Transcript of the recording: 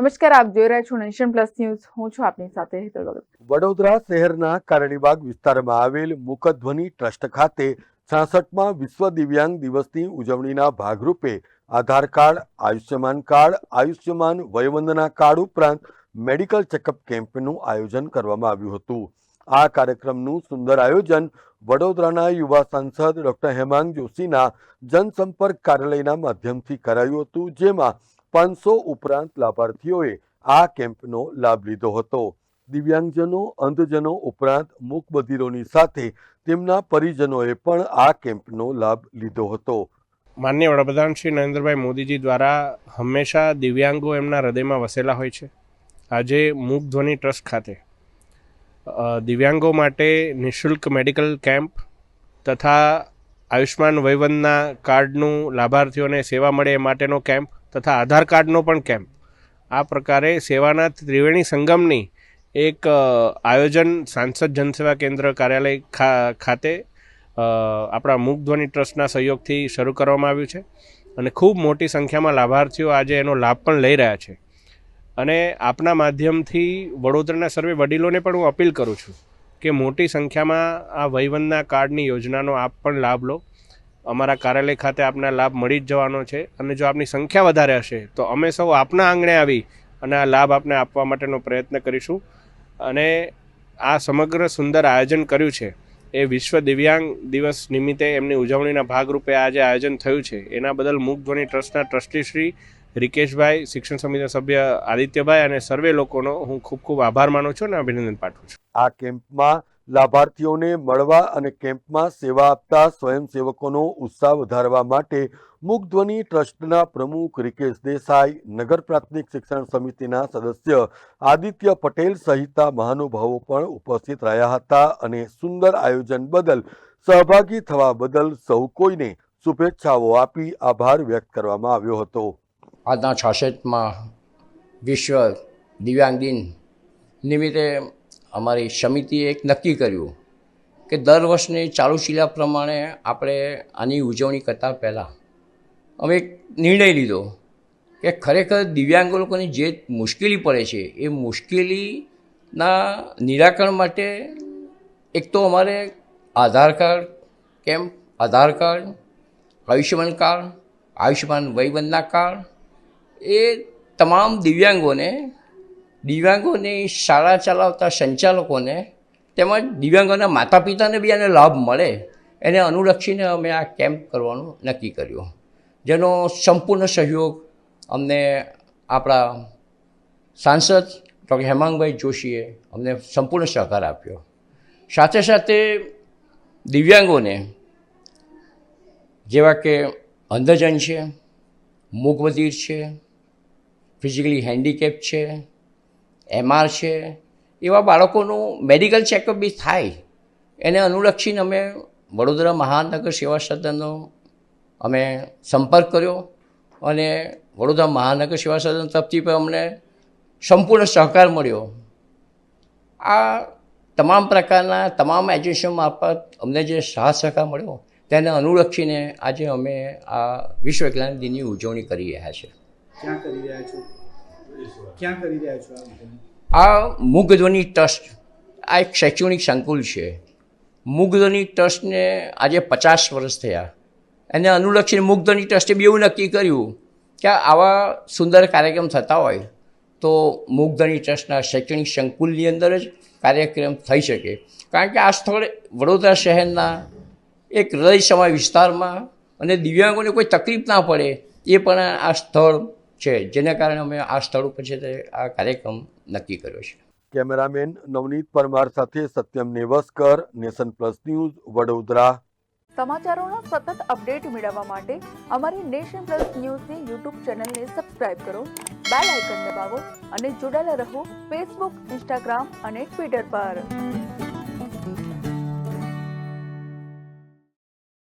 નમસ્કાર, આપ જોઈ રહ્યા છો નેશન પ્લસ ન્યૂઝ. હું છું આપની સાથે હેતલ ભગત. વડોદરા શહેરના કારણીબાગ વિસ્તારમાં આવેલ મુકધ્વની ટ્રસ્ટ ખાતે છાસઠમાં વિશ્વ દિવ્યાંગ દિવસની ઉજવણીના ભાગરૂપે Aadhaar card, Ayushman card, Ayushman Vayvandana card ઉપરાંત મેડિકલ ચેકઅપ કેમ્પનું આયોજન કરવામાં આવ્યું હતું. આ કાર્યક્રમનું સુંદર આયોજન વડોદરાના યુવા સાંસદ ડોક્ટર હેમાંગ જોશીના જનસંપર્ક કાર્યાલયના માધ્યમથી કરાયું હતું, જેમાં પાંચસો ઉપરાંત લાભાર્થીઓએ આ કેમ્પનો લાભ લીધો હતો. દિવ્યાંગજનો, અંધજનો ઉપરાંત મૂકબધિરોની સાથે તેમના પરિજનોએ પણ આ કેમ્પનો લાભ લીધો હતો. માન્ય વડાપ્રધાન શ્રી નરેન્દ્રભાઈ મોદીજી દ્વારા હંમેશા દિવ્યાંગો એમના હૃદયમાં વસેલા હોય છે. આજે મૂક ટ્રસ્ટ ખાતે દિવ્યાંગો માટે નિઃશુલ્ક મેડિકલ કેમ્પ તથા આયુષ્માન વયવંદના કાર્ડનું લાભાર્થીઓને સેવા મળે એ માટેનો કેમ્પ તથા આધાર કાર્ડનો પણ કેમ્પ. આ પ્રકારે સેવાના ત્રિવેણી સંગમની એક આયોજન સાંસદ જનસેવા કેન્દ્ર કાર્યાલય ખાતે આપણા મુખધ્વનિ ટ્રસ્ટના સહયોગથી શરૂ કરવામાં આવ્યું છે અને ખૂબ મોટી સંખ્યામાં લાભાર્થીઓ આજે એનો લાભ પણ લઈ રહ્યા છે. અને આપના માધ્યમથી વડોદરાના સર્વે વડીલોને પણ હું અપીલ કરું છું કે મોટી સંખ્યામાં આ વહીવંદના કાર્ડની યોજનાનો આપ પણ લાભ લો. અમારા કાર્યાલય ખાતે આપને લાભ મળી જ જવાનો છે. અને જો આપની સંખ્યા વધારે હશે, તો અમે સૌ આપના આંગણે આવી અને આ લાભ આપને આપવા માટેનો પ્રયત્ન કરીશું. અને આ સમગ્ર સુંદર આયોજન કર્યું છે. એ વિશ્વ દિવ્યાંગ દિવસ નિમિત્તે એમની ઉજવણીના ભાગરૂપે આ જે આયોજન થયું છે. એના બદલ મૂકધ્વનિ ટ્રસ્ટના ટ્રસ્ટી શ્રી રિકેશભાઈ, શિક્ષણ સમિતિના સભ્ય આદિત્યભાઈ અને સર્વે લોકોનો હું ખૂબ ખૂબ આભાર માનું છું અને અભિનંદન પાઠવું છું. આ કેમ્પમાં લાભાર્થીઓને મળવા અને કેમ્પમાં સેવા આપતા સ્વયંસેવકોનો ઉત્સાહ વધારવા માટે મુગધ્વની ટ્રસ્ટના પ્રમુખ રિકેશ દેસાઈ, નગર પ્રાથમિક શિક્ષણ સમિતિના સદસ્ય આદિત્ય પટેલ સહિતના મહાનુભાવો પણ ઉપસ્થિત રહ્યા હતા અને સુંદર આયોજન બદલ સહભાગી થવા બદલ સૌ કોઈને શુભેચ્છાઓ આપી આભાર વ્યક્ત કરવામાં આવ્યો હતો. આજના છાસઠમાં વિશ્વ દિવ્યાંગ દિન નિમિત્તે અમારી સમિતિએ એક નક્કી કર્યું કે દર વર્ષની ચાલુ શિલા પ્રમાણે આપણે આની ઉજવણી કરતાં પહેલાં અમે એક નિર્ણય લીધો કે ખરેખર દિવ્યાંગ લોકોની જે મુશ્કેલી પડે છે, એ મુશ્કેલીના નિરાકરણ માટે એક તો અમારે Aadhaar card camp Aadhaar card, Ayushman card, Ayushman Vayvandana card, એ તમામ દિવ્યાંગોને દિવ્યાંગોની શાળા ચલાવતા સંચાલકોને તેમજ દિવ્યાંગોના માતા પિતાને બી આને લાભ મળે, એને અનુલક્ષીને અમે આ કેમ્પ કરવાનું નક્કી કર્યું. જેનો સંપૂર્ણ સહયોગ અમને આપણા સાંસદ ડૉક્ટર હેમાંગભાઈ જોશીએ અમને સંપૂર્ણ સહકાર આપ્યો. સાથે સાથે દિવ્યાંગોને જેવા કે અંધજન છે મૂકબધિર છે, ફિઝિકલી હેન્ડીકેપ છે એમઆર છે. એવા બાળકોનું મેડિકલ ચેકઅપ બી થાય. એને અનુલક્ષીને અમે વડોદરા મહાનગર સેવા સદનનો અમે સંપર્ક કર્યો અને વડોદરા મહાનગર સેવા સદન તરફથી પણ અમને સંપૂર્ણ સહકાર મળ્યો. આ તમામ પ્રકારના તમામ એજન્સીઓ મારફત અમને જે સાહસ સહકાર મળ્યો તેને અનુલક્ષીને આજે અમે આ વિશ્વ વિકલાંગ દિનની ઉજવણી કરી રહ્યા છીએ ક્યાં કરી રહ્યા છો? ક્યાં કરી રહ્યા છો આ મુગ્ધ્વની ટ્રસ્ટ, આ એક શૈક્ષણિક સંકુલ છે. મુગધ્વની ટ્રસ્ટને આજે પચાસ વર્ષ થયા. એને અનુલક્ષીને મુગધ્વની ટ્રસ્ટે બી એવું નક્કી કર્યું કે આવા સુંદર કાર્યક્રમ થતા હોય તો મુગધ્વની ટ્રસ્ટના શૈક્ષણિક સંકુલની અંદર જ કાર્યક્રમ થઈ શકે. કારણ કે આ સ્થળ વડોદરા શહેરના એક હૃદય સમય વિસ્તારમાં અને દિવ્યાંગોને કોઈ તકલીફ ના પડે એ પણ આ સ્થળ છે જેના કારણે અમે આ સ્થળ ઉપર છે તે આ કાર્યક્રમ નક્કી કર્યો છે. કેમેરામેન નવનીત પરમાર સાથે Satyam Nevaskar nation plus news Vadodara. સમાચારોના સતત અપડેટ મેળવવા માટે અમારી નેશન પ્લસ ન્યૂઝની યુટ્યુબ ચેનલને સબસ્ક્રાઇબ કરો બેલ આઇકન દબાવો અને જોડાયેલા રહો ફેસબુક ઇન્સ્ટાગ્રામ અને ટ્વિટર પર.